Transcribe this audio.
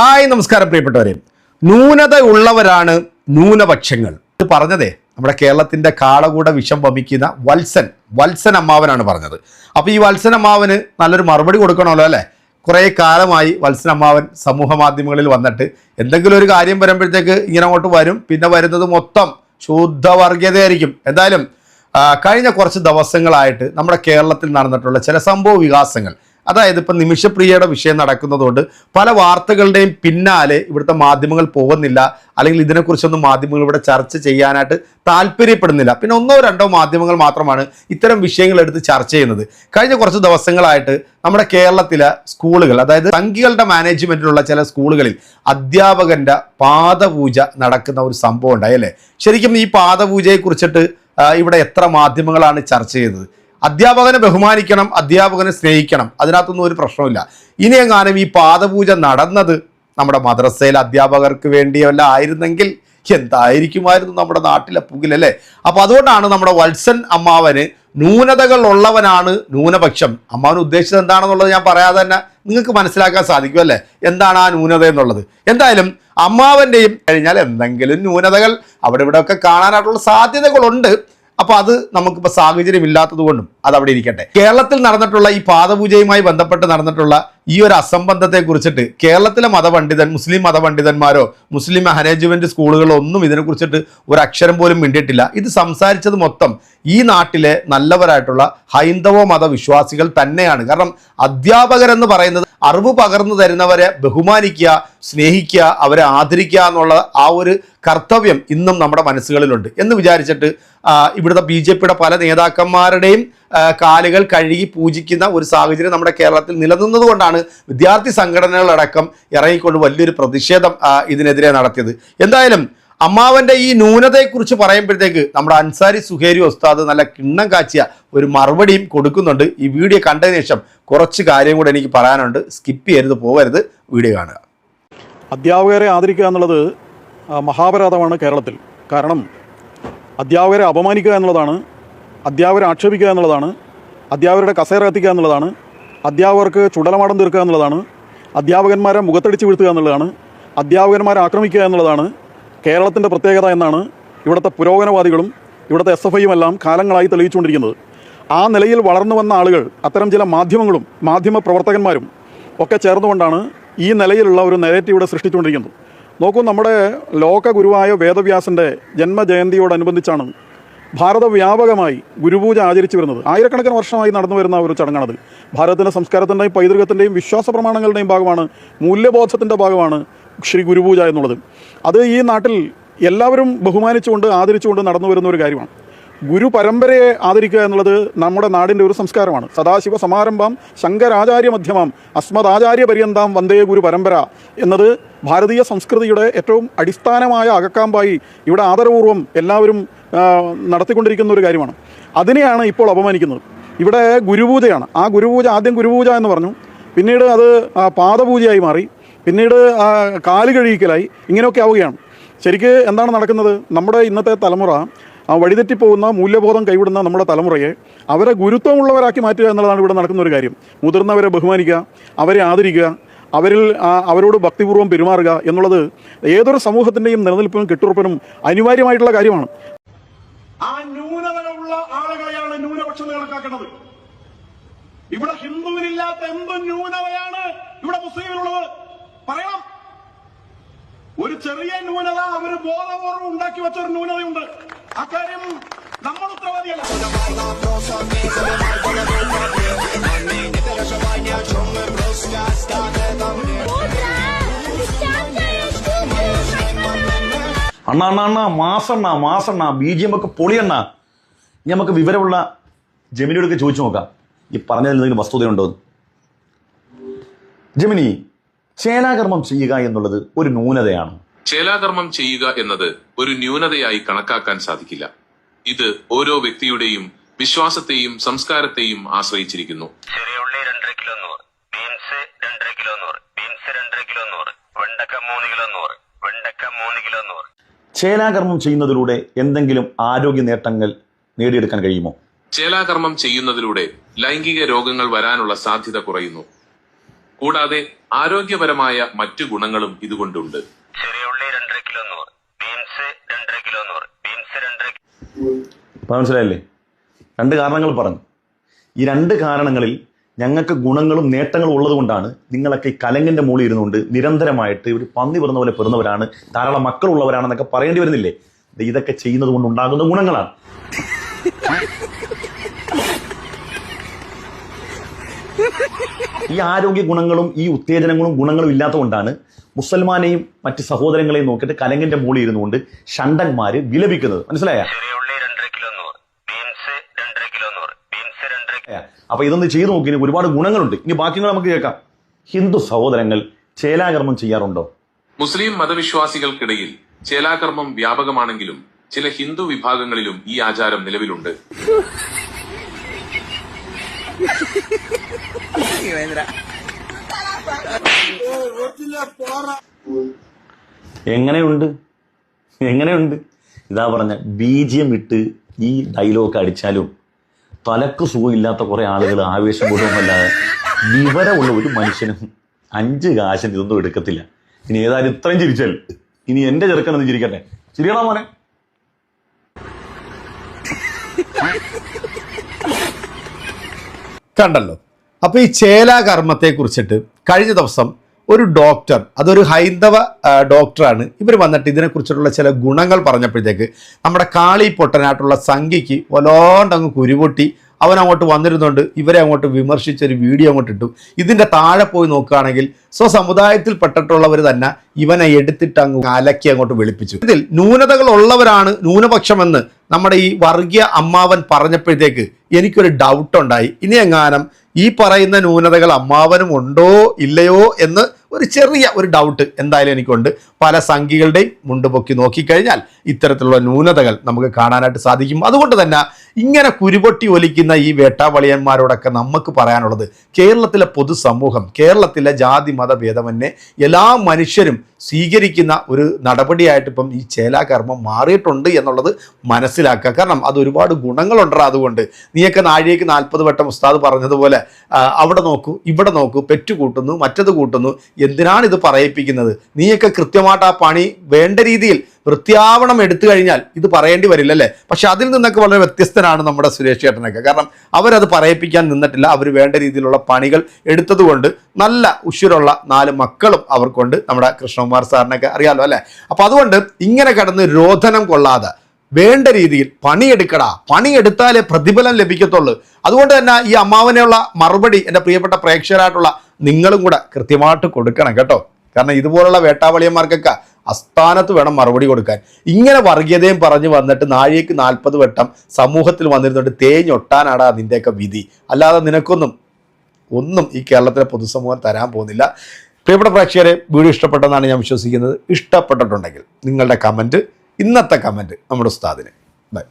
Hi നമസ്കാരം പ്രിയപ്പെട്ടവരെ. ന്യൂനത ഉള്ളവരാണ് ന്യൂനപക്ഷങ്ങൾ. ഇത് പറഞ്ഞതേ നമ്മുടെ കേരളത്തിന്റെ കാളകൂട വിഷം വമിക്കുന്ന വത്സൻ വത്സൻ അമ്മാവനാണ് പറഞ്ഞത്. അപ്പോൾ ഈ വത്സൻ അമ്മാവന് നല്ലൊരു മറുപടി കൊടുക്കണമല്ലോ അല്ലേ? കുറേ കാലമായി വത്സൻ അമ്മാവൻ സമൂഹ മാധ്യമങ്ങളിൽ വന്നിട്ട് എന്തെങ്കിലും ഒരു കാര്യം വരുമ്പോഴത്തേക്ക് ഇങ്ങനെ അങ്ങോട്ട് വരും പിന്നെ വരുന്നത് മൊത്തം ശുദ്ധവർഗീയതയായിരിക്കും. എന്തായാലും കഴിഞ്ഞ കുറച്ച് ദിവസങ്ങളായിട്ട് നമ്മുടെ കേരളത്തിൽ നടന്നിട്ടുള്ള ചില സംഭവ വികാസങ്ങൾ അതായത് ഇപ്പം നിമിഷപ്രിയയുടെ വിഷയം നടക്കുന്നതുകൊണ്ട് പല വാർത്തകളുടെയും പിന്നാലെ ഇവിടുത്തെ മാധ്യമങ്ങൾ പോകുന്നില്ല അല്ലെങ്കിൽ ഇതിനെക്കുറിച്ചൊന്നും മാധ്യമങ്ങൾ ഇവിടെ ചർച്ച ചെയ്യാനായിട്ട് താല്പര്യപ്പെടുന്നില്ല. പിന്നെ ഒന്നോ രണ്ടോ മാധ്യമങ്ങൾ മാത്രമാണ് ഇത്തരം വിഷയങ്ങൾ എടുത്ത് ചർച്ച ചെയ്യുന്നത്. കഴിഞ്ഞ കുറച്ച് ദിവസങ്ങളായിട്ട് നമ്മുടെ കേരളത്തിലെ സ്കൂളുകൾ അതായത് സംഘികളുടെ മാനേജ്മെന്റിലുള്ള ചില സ്കൂളുകളിൽ അധ്യാപകന്റെ പാദപൂജ നടക്കുന്ന ഒരു സംഭവം ഉണ്ടായി അല്ലേ? ശരിക്കും ഈ പാദപൂജയെ കുറിച്ചിട്ട് ആ, ഇവിടെ എത്ര മാധ്യമങ്ങളാണ് ചർച്ച ചെയ്തത് അധ്യാപകനെ ബഹുമാനിക്കണം അധ്യാപകനെ സ്നേഹിക്കണം. അതിനകത്തൊന്നും ഒരു പ്രശ്നമില്ല ഇനി എങ്ങാനും ഈ പാദപൂജ നടന്നത് നമ്മുടെ മദ്രസയിലെ അധ്യാപകർക്ക് വേണ്ടിയല്ല ആയിരുന്നെങ്കിൽ എന്തായിരിക്കുമായിരുന്നു നമ്മുടെ നാട്ടിലെ പുകിലല്ലേ അപ്പോൾ അതുകൊണ്ടാണ് നമ്മുടെ വത്സൻ അമ്മാവന് ന്യൂനതകൾ ഉള്ളവനാണ് ന്യൂനപക്ഷം. അമ്മാവൻ ഉദ്ദേശിച്ചത് എന്താണെന്നുള്ളത് ഞാൻ പറയാതെ തന്നെ നിങ്ങൾക്ക് മനസ്സിലാക്കാൻ സാധിക്കും അല്ലേ? എന്താണ് ആ ന്യൂനത എന്നുള്ളത്? എന്തായാലും അമ്മാവന്റെയും കഴിഞ്ഞാൽ എന്തെങ്കിലും ന്യൂനതകൾ അവിടെ ഇവിടെയൊക്കെ കാണാനായിട്ടുള്ള സാധ്യതകളുണ്ട്. അപ്പൊ അത് നമുക്കിപ്പോൾ സാഹചര്യം ഇല്ലാത്തത് കൊണ്ടും അത് അവിടെ ഇരിക്കട്ടെ. കേരളത്തിൽ നടന്നിട്ടുള്ള ഈ പാദപൂജയുമായി ബന്ധപ്പെട്ട് നടന്നിട്ടുള്ള ഈ ഒരു അസംബന്ധത്തെ കുറിച്ചിട്ട് കേരളത്തിലെ മതപണ്ഡിതൻ മുസ്ലിം മതപണ്ഡിതന്മാരോ മുസ്ലിം മാനേജ്മെന്റ് സ്കൂളുകളോ ഒന്നും ഇതിനെക്കുറിച്ചിട്ട് ഒരു അക്ഷരം പോലും മിണ്ടിയിട്ടില്ല. ഇത് സംസാരിച്ചത് മൊത്തം ഈ നാട്ടിലെ നല്ലവരായിട്ടുള്ള ഹൈന്ദവ മതവിശ്വാസികൾ തന്നെയാണ്. കാരണം അധ്യാപകരെന്ന് പറയുന്നത് അറിവ് പകർന്നു തരുന്നവരെ ബഹുമാനിക്കുക സ്നേഹിക്കുക അവരെ ആദരിക്കുക എന്നുള്ള ആ ഒരു കർത്തവ്യം ഇന്നും നമ്മുടെ മനസ്സുകളിലുണ്ട്. എന്ന് വിചാരിച്ചിട്ട് ഇവിടുത്തെ ബി പല നേതാക്കന്മാരുടെയും കാലുകൾ കഴുകി പൂജിക്കുന്ന ഒരു സാഹചര്യം നമ്മുടെ കേരളത്തിൽ നിലനിന്നത് കൊണ്ടാണ് വിദ്യാർത്ഥി സംഘടനകളടക്കം ഇറങ്ങിക്കൊണ്ട് വലിയൊരു പ്രതിഷേധം ഇതിനെതിരെ നടത്തിയത്. എന്തായാലും അമ്മാവന്റെ ഈ ന്യൂനതയെക്കുറിച്ച് പറയുമ്പോഴത്തേക്ക് നമ്മുടെ അൻസാരി സുഹേരി ഉസ്താദ് നല്ല കിണ്ണം കാച്ചിയ ഒരു മറുപടിയും കൊടുക്കുന്നുണ്ട്. ഈ വീഡിയോ കണ്ടതിന് ശേഷം കുറച്ച് കാര്യം കൂടെ എനിക്ക് പറയാനുണ്ട്. സ്കിപ്പ് ചെയ്യരുത് പോകരുത്. വീഡിയോ കാണുക. അധ്യാപകരെ ആദരിക്കുക എന്നുള്ളത് മഹാപരാധമാണ് കേരളത്തിൽ. കാരണം അധ്യാപകരെ അപമാനിക്കുക എന്നുള്ളതാണ് അധ്യാപകരെ ആക്ഷേപിക്കുക എന്നുള്ളതാണ് അധ്യാപകരുടെ കസേര എത്തിക്കുക എന്നുള്ളതാണ് അധ്യാപകർക്ക് ചുടലമാടം തീർക്കുക എന്നുള്ളതാണ് അധ്യാപകന്മാരെ മുഖത്തടിച്ച് വീഴ്ത്തുക എന്നുള്ളതാണ് അധ്യാപകന്മാരെ ആക്രമിക്കുക എന്നുള്ളതാണ് കേരളത്തിന്റെ പ്രത്യേകത എന്നാണ് ഇവിടുത്തെ പുരോഗമനവാദികളും ഇവിടുത്തെ എസ് എഫ് ഐയും എല്ലാം കാലങ്ങളായി തെളിയിച്ചുകൊണ്ടിരിക്കുന്നത്. ആ നിലയിൽ വളർന്നു വന്ന ആളുകൾ അത്തരം ചില മാധ്യമങ്ങളും മാധ്യമ പ്രവർത്തകന്മാരും ഒക്കെ ചേർന്നുകൊണ്ടാണ് ഈ നിലയിലുള്ള ഒരു നെഗറ്റീവ് ഇവിടെ സൃഷ്ടിച്ചുകൊണ്ടിരിക്കുന്നത്. നോക്കൂ നമ്മുടെ ലോക ഗുരുവായ വേദവ്യാസന്റെ ജന്മജയന്തിയോടനുബന്ധിച്ചാണ് ഭാരതവ്യാപകമായി ഗുരുപൂജ ആചരിച്ചു വരുന്നത്. ആയിരക്കണക്കിന് വർഷമായി നടന്നു വരുന്ന ഒരു ചടങ്ങാണത്. ഭാരതത്തിന്റെ സംസ്കാരത്തിന്റെയും പൈതൃകത്തിന്റെയും വിശ്വാസ പ്രമാണങ്ങളുടെയും ഭാഗമാണ് മൂല്യബോധത്തിന്റെ ഭാഗമാണ് ശ്രീ ഗുരുപൂജ എന്നുള്ളത്. അത് ഈ നാട്ടിൽ എല്ലാവരും ബഹുമാനിച്ചുകൊണ്ട് ആദരിച്ചുകൊണ്ട് നടന്നു വരുന്ന ഒരു കാര്യമാണ്. ഗുരു പരമ്പരയെ ആദരിക്കുക എന്നുള്ളത് നമ്മുടെ നാടിന്റെ ഒരു സംസ്കാരമാണ്. സദാശിവ സമാരംഭം ശങ്കരാചാര്യ മധ്യമം അസ്മദാചാര്യ പര്യന്താം വന്ദേ ഗുരു പരമ്പര എന്നത് ഭാരതീയ സംസ്കൃതിയുടെ ഏറ്റവും അടിസ്ഥാനമായ അകക്കാമ്പായി ഇവിടെ ആദരപൂർവം എല്ലാവരും നടത്തിക്കൊണ്ടിരിക്കുന്ന ഒരു കാര്യമാണ്. അതിനെയാണ് ഇപ്പോൾ അപമാനിക്കുന്നത്. ഇവിടെ ഗുരുപൂജയാണ്. ആ ഗുരുപൂജ ആദ്യം ഗുരുപൂജ എന്ന് പറഞ്ഞു. പിന്നീട് അത് പാദപൂജയായി മാറി. പിന്നീട് കാൽ കഴിയിക്കലായി ഇങ്ങനെയൊക്കെ ആവുകയാണ്. ശരിക്ക് എന്താണ് നടക്കുന്നത്? നമ്മുടെ ഇന്നത്തെ തലമുറ ആ വഴിതെറ്റിപ്പോകുന്ന മൂല്യബോധം കൈവിടുന്ന നമ്മുടെ തലമുറയെ അവരെ ഗുരുത്വമുള്ളവരാക്കി മാറ്റുക എന്നുള്ളതാണ് ഇവിടെ നടക്കുന്ന ഒരു കാര്യം. മുതിർന്നവരെ ബഹുമാനിക്കുക അവരെ ആദരിക്കുക അവരിൽ അവരോട് ഭക്തിപൂർവം പെരുമാറുക എന്നുള്ളത് ഏതൊരു സമൂഹത്തിന്റെയും നിലനിൽപ്പിനും കെട്ടുറപ്പിനും അനിവാര്യമായിട്ടുള്ള കാര്യമാണ്. ആ ഇവിടെ ഹിന്ദുവിനില്ലാത്ത എന്ത് ന്യൂനതയാണ് ഇവിടെ മുസ്ലിമിനുള്ളത് പറയാം ഒരു ചെറിയ ന്യൂനത അവർ ബോധപൂർവം ഉണ്ടാക്കി വെച്ച ഒരു ന്യൂനതയുണ്ട്. അക്കാര്യം നമ്മൾ ഉത്തരവാദിയല്ല. അണ്ണാ അണ്ണാ മാസണ്ണ മാസണ്ണ ബി ജി എം ഒക്കെ പൊളിയണ്ണ. ഇനി നമുക്ക് വിവരമുള്ള ജമിനിയോടൊക്കെ ചോദിച്ചു നോക്കാം. ഈ പറഞ്ഞതിൽ എന്തെങ്കിലും വസ്തുതയുണ്ടോ. ജമിനി ചേലാകർമ്മം ചെയ്യുക എന്നുള്ളത് ഒരു ന്യൂനതയാണ്. ചേലാകർമ്മം ചെയ്യുക എന്നത് ഒരു ന്യൂനതയായി കണക്കാക്കാൻ സാധിക്കില്ല. ഇത് ഓരോ വ്യക്തിയുടെയും വിശ്വാസത്തെയും സംസ്കാരത്തെയും ആശ്രയിച്ചിരിക്കുന്നു. ചെറിയ ഉള്ളി രണ്ടര കിലോ നൂറ് ബീൻസ് രണ്ടര കിലോ നൂറ് ബീൻസ് രണ്ടര കിലോ നൂറ് വെണ്ടക്ക മൂന്ന് കിലോ നൂറ് വെണ്ടക്ക മൂന്ന് കിലോ നൂറ്. ചേലാകർമ്മം ചെയ്യുന്നതിലൂടെ എന്തെങ്കിലും ആരോഗ്യ നേട്ടങ്ങൾ നേടിയെടുക്കാൻ കഴിയുമോ? ചേലാകർമ്മം ചെയ്യുന്നതിലൂടെ ലൈംഗിക രോഗങ്ങൾ വരാനുള്ള സാധ്യത കുറയുന്നു. കൂടാതെ ആരോഗ്യപരമായ മറ്റു ഗുണങ്ങളും ഇതുകൊണ്ടുണ്ട്. ചെറിയ ഉള്ളി രണ്ടര കിലോ നൂറ് ബീൻസ് രണ്ടര കിലോ നൂറ് ബീൻസ് രണ്ടര ഇപ്പം മനസ്സിലായില്ലേ? രണ്ട് കാരണങ്ങൾ പറഞ്ഞു. ഈ രണ്ട് കാരണങ്ങളിൽ ഞങ്ങൾക്ക് ഗുണങ്ങളും നേട്ടങ്ങളും ഉള്ളതുകൊണ്ടാണ് നിങ്ങളൊക്കെ ഈ കലങ്ങിന്റെ മുകളിൽ ഇരുന്നുകൊണ്ട് നിരന്തരമായിട്ട് ഇവർ പന്നി പിറന്ന പോലെ പിറന്നവരാണ് ധാരാളം മക്കളുള്ളവരാണെന്നൊക്കെ പറയേണ്ടി വരുന്നില്ലേ? ഇതൊക്കെ ചെയ്യുന്നത് കൊണ്ട് ഉണ്ടാകുന്ന ഗുണങ്ങളാണ്. ഈ ആരോഗ്യ ഗുണങ്ങളും ഈ ഉത്തേജനങ്ങളും ഗുണങ്ങളും ഇല്ലാത്തതുകൊണ്ടാണ് മുസൽമാനെയും മറ്റ് സഹോദരങ്ങളെയും നോക്കിയിട്ട് കലങ്ങിന്റെ മുകളിൽ ഇരുന്നുകൊണ്ട് ഷണ്ടന്മാര് വിലപിക്കുന്നത്. മനസ്സിലായ ചെറിയ ഉള്ളി രണ്ടര കിലോ നൂറ് ബീൻസ് രണ്ടര കിലോ നൂറ് ബീൻസ് രണ്ടര കിലോ അപ്പൊ ഇതൊന്ന് ചെയ്തു നോക്കി ഒരുപാട് ഗുണങ്ങളുണ്ട്. ഇനി ബാക്കികൾ നമുക്ക് കേൾക്കാം. ഹിന്ദു സഹോദരങ്ങൾ ചേലാകർമ്മം ചെയ്യാറുണ്ടോ? മുസ്ലിം മതവിശ്വാസികൾക്കിടയിൽ ചേലാകർമ്മം വ്യാപകമാണെങ്കിലും ചില ഹിന്ദു വിഭാഗങ്ങളിലും ഈ ആചാരം നിലവിലുണ്ട്. എങ്ങനെയുണ്ട്? എങ്ങനെയുണ്ട്? ഇതാ പറഞ്ഞ ബീജിയം ഇട്ട് ഈ ഡയലോഗ് അടിച്ചാലും തലക്ക് സുഖമില്ലാത്ത കുറെ ആളുകൾ ആവേശം കൊണ്ടുമല്ലാതെ വിവരമുള്ള ഒരു മനുഷ്യനും അഞ്ച് കാശിന് ഇതൊന്നും എടുക്കത്തില്ല. ഇനി ഏതായാലും ഇത്രയും ചിരിച്ചാൽ ഇനി എന്റെ ചെറുക്കനൊന്ന് ചിരിക്കട്ടെ. ചിരിക്കണോ മോനെ? കണ്ടല്ലോ. അപ്പോൾ ഈ ചേലാകർമ്മത്തെ കുറിച്ചിട്ട് കഴിഞ്ഞ ദിവസം ഒരു ഡോക്ടർ അതൊരു ഹൈന്ദവ ഡോക്ടറാണ് ഇവർ വന്നിട്ട് ഇതിനെക്കുറിച്ചിട്ടുള്ള ചില ഗുണങ്ങൾ പറഞ്ഞപ്പോഴത്തേക്ക് നമ്മുടെ കാളി പൊട്ടനായിട്ടുള്ള സംഖ്യയ്ക്ക് വല്ലാണ്ടങ്ങ് കുരുപൊട്ടി അവൻ അങ്ങോട്ട് വന്നിരുന്നുണ്ട് ഇവരെ അങ്ങോട്ട് വിമർശിച്ചൊരു വീഡിയോ അങ്ങോട്ട് ഇട്ടു. ഇതിന്റെ താഴെ പോയി നോക്കുകയാണെങ്കിൽ സ്വസമുദായത്തിൽ പെട്ടിട്ടുള്ളവർ തന്നെ ഇവനെ എടുത്തിട്ട് അങ്ങ് അലക്കി അങ്ങോട്ട് വിളിപ്പിച്ചു. ഇതിൽ ന്യൂനതകൾ ഉള്ളവരാണ് ന്യൂനപക്ഷമെന്ന് നമ്മുടെ ഈ വർഗീയ അമ്മാവൻ പറഞ്ഞപ്പോഴത്തേക്ക് എനിക്കൊരു ഡൗട്ട് ഉണ്ടായി. ഇനി എങ്ങാനും ഈ പറയുന്ന ന്യൂനതകൾ അമ്മാവനും ഉണ്ടോ ഇല്ലയോ എന്ന് ഒരു ചെറിയ ഒരു ഡൗട്ട് എന്തായാലും എനിക്കുണ്ട്. പല സംഖ്യകളുടെയും മുണ്ടുപൊക്കി നോക്കിക്കഴിഞ്ഞാൽ ഇത്തരത്തിലുള്ള ന്യൂനതകൾ നമുക്ക് കാണാനായിട്ട് സാധിക്കും. അതുകൊണ്ട് തന്നെ ഇങ്ങനെ കുരുപൊട്ടി ഒലിക്കുന്ന ഈ വേട്ടാവളിയന്മാരോടൊക്കെ നമുക്ക് പറയാനുള്ളത് കേരളത്തിലെ പൊതുസമൂഹം കേരളത്തിലെ ജാതി മത ഭേദമന്യേ എല്ലാ മനുഷ്യരും സ്വീകരിക്കുന്ന ഒരു നടപടിയായിട്ട് ഇപ്പം ഈ ചേലാകർമ്മം മാറിയിട്ടുണ്ട് എന്നുള്ളത് മനസ്സിലാക്കുക. കാരണം അത് ഒരുപാട് ഗുണങ്ങളുണ്ടോ അതുകൊണ്ട്. നീയൊക്കെ നാഴികയ്ക്ക് നാൽപ്പത് വട്ടം ഉസ്താദ് പറഞ്ഞതുപോലെ അവിടെ നോക്കൂ ഇവിടെ നോക്കൂ പെറ്റു കൂട്ടുന്നു മറ്റത് കൂട്ടുന്നു എന്തിനാണ് ഇത് പറയിപ്പിക്കുന്നത്? നീയൊക്കെ കൃത്യമായിട്ട് ആ പണി വേണ്ട രീതിയിൽ വൃത്തിയാവണം എടുത്തു കഴിഞ്ഞാൽ ഇത് പറയേണ്ടി വരില്ലല്ലേ? പക്ഷെ അതിൽ നിന്നൊക്കെ വളരെ വ്യത്യസ്തനാണ് നമ്മുടെ സുരേഷ് ചേട്ടനൊക്കെ. കാരണം അവരത് പറയിപ്പിക്കാൻ നിന്നിട്ടില്ല. അവർ വേണ്ട രീതിയിലുള്ള പണികൾ എടുത്തതുകൊണ്ട് നല്ല ഉശിരുള്ള നാല് മക്കളും അവർക്കുണ്ട്. നമ്മുടെ കൃഷ്ണകുമാർ സാറിനൊക്കെ അറിയാലോ അല്ലേ? അപ്പോൾ അതുകൊണ്ട് ഇങ്ങനെ കിടന്ന് രോധനം കൊള്ളാതെ വേണ്ട രീതിയിൽ പണിയെടുക്കടാ. പണിയെടുത്താലേ പ്രതിഫലം ലഭിക്കത്തുള്ളൂ. അതുകൊണ്ട് തന്നെ ഈ അമ്മാവനെയുള്ള മറുപടി എന്റെ പ്രിയപ്പെട്ട പ്രേക്ഷകരായിട്ടുള്ള നിങ്ങളും കൂടെ കൃത്യമായിട്ട് കൊടുക്കണം കേട്ടോ. കാരണം ഇതുപോലുള്ള വേട്ടാവളിയന്മാർക്കൊക്കെ അസ്ഥാനത്ത് വേണം മറുപടി കൊടുക്കാൻ. ഇങ്ങനെ വർഗീയതയും പറഞ്ഞു വന്നിട്ട് നാഴികക്ക് നാൽപ്പത് വട്ടം സമൂഹത്തിൽ വന്നിരുന്നിട്ട് തേഞ്ഞൊട്ടാനാടാ നിന്റെയൊക്കെ വിധി. അല്ലാതെ നിനക്കൊന്നും ഒന്നും ഈ കേരളത്തിലെ പൊതുസമൂഹം തരാൻ പോകുന്നില്ല. പ്രിയപ്പെട്ട പ്രേക്ഷകരെ വീഡിയോ ഇഷ്ടപ്പെട്ടെന്നാണ് ഞാൻ വിശ്വസിക്കുന്നത്. ഇഷ്ടപ്പെട്ടിട്ടുണ്ടെങ്കിൽ നിങ്ങളുടെ കമന്റ് ഇന്നത്തെ കമന്റ് നമ്മുടെ ഉസ്താദിന്. ബൈ.